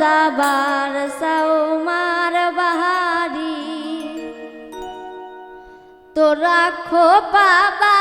যাবার সৌমার বাহারি। তোরা খো বাবা